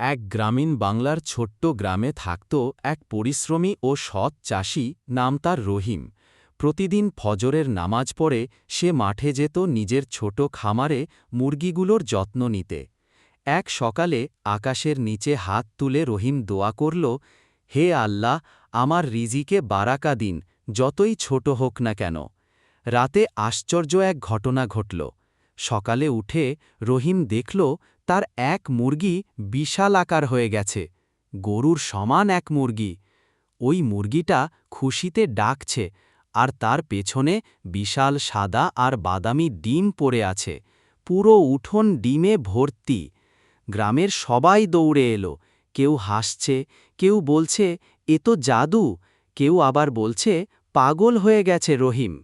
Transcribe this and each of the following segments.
এক গ্রামীণ বাংলার ছোট্ট গ্রামে থাকত এক পরিশ্রমী ও সৎ চাষি নাম তার রহিম। প্রতিদিন ফজরের নামাজ পড়ে সে মাঠে যেত নিজের ছোট খামারে মুরগিগুলোর যত্ন নিতে। এক সকালে আকাশের নিচে হাত তুলে রহিম দোয়া করল, হে আল্লাহ, আমার রিজিকে বারাকা দিন, যতই ছোট হোক না কেন। রাতে আশ্চর্য এক ঘটনা ঘটল। সকালে উঠে রহিম দেখল তার এক মুরগি বিশাল আকার হয়ে গেছে, গরুর সমান এক মুরগি। ওই মুরগিটা খুশিতে ডাকছে আর তার পেছনে বিশাল সাদা আর বাদামি ডিম পড়ে আছে, পুরো উঠোন ডিমে ভর্তি। গ্রামের সবাই দৌড়ে এলো, কেউ হাসছে, কেউ বলছে, এ তো জাদু। কেউ আবার বলছে, পাগল হয়ে গেছে রহিম।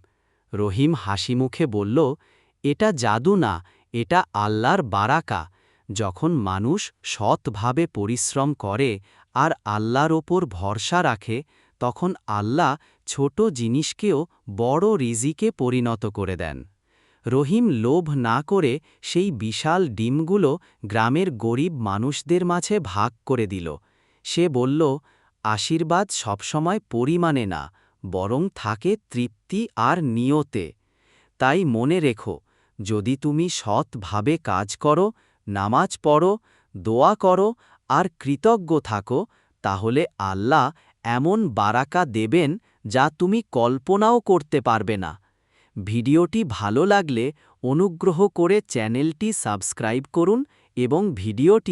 রহিম হাসি মুখে বলল, এটা জাদু না, এটা আল্লাহর বারাকা। যখন মানুষ সৎভাবে পরিশ্রম করে আর আল্লাহর ওপর ভরসা রাখে, তখন আল্লাহ ছোট জিনিসকেও বড় রিজিকে পরিণত করে দেন। রহিম লোভ না করে সেই বিশাল ডিমগুলো গ্রামের গরিব মানুষদের মাঝে ভাগ করে দিল। সে বলল, আশীর্বাদ সবসময় পরিমাণে না, বরং থাকে তৃপ্তি আর নিয়তে। তাই মনে রেখো, যদি তুমি সৎভাবে কাজ করো নামাজ পড়ো, দোয়া করো আর কৃতজ্ঞ থাকো, তাহলে আল্লাহ এমন বারাকা দেবেন যা তুমি কল্পনাও করতে পারবে না। ভিডিওটি ভালো লাগলে অনুগ্রহ করে চ্যানেলটি সাবস্ক্রাইব করুন এবং ভিডিওটি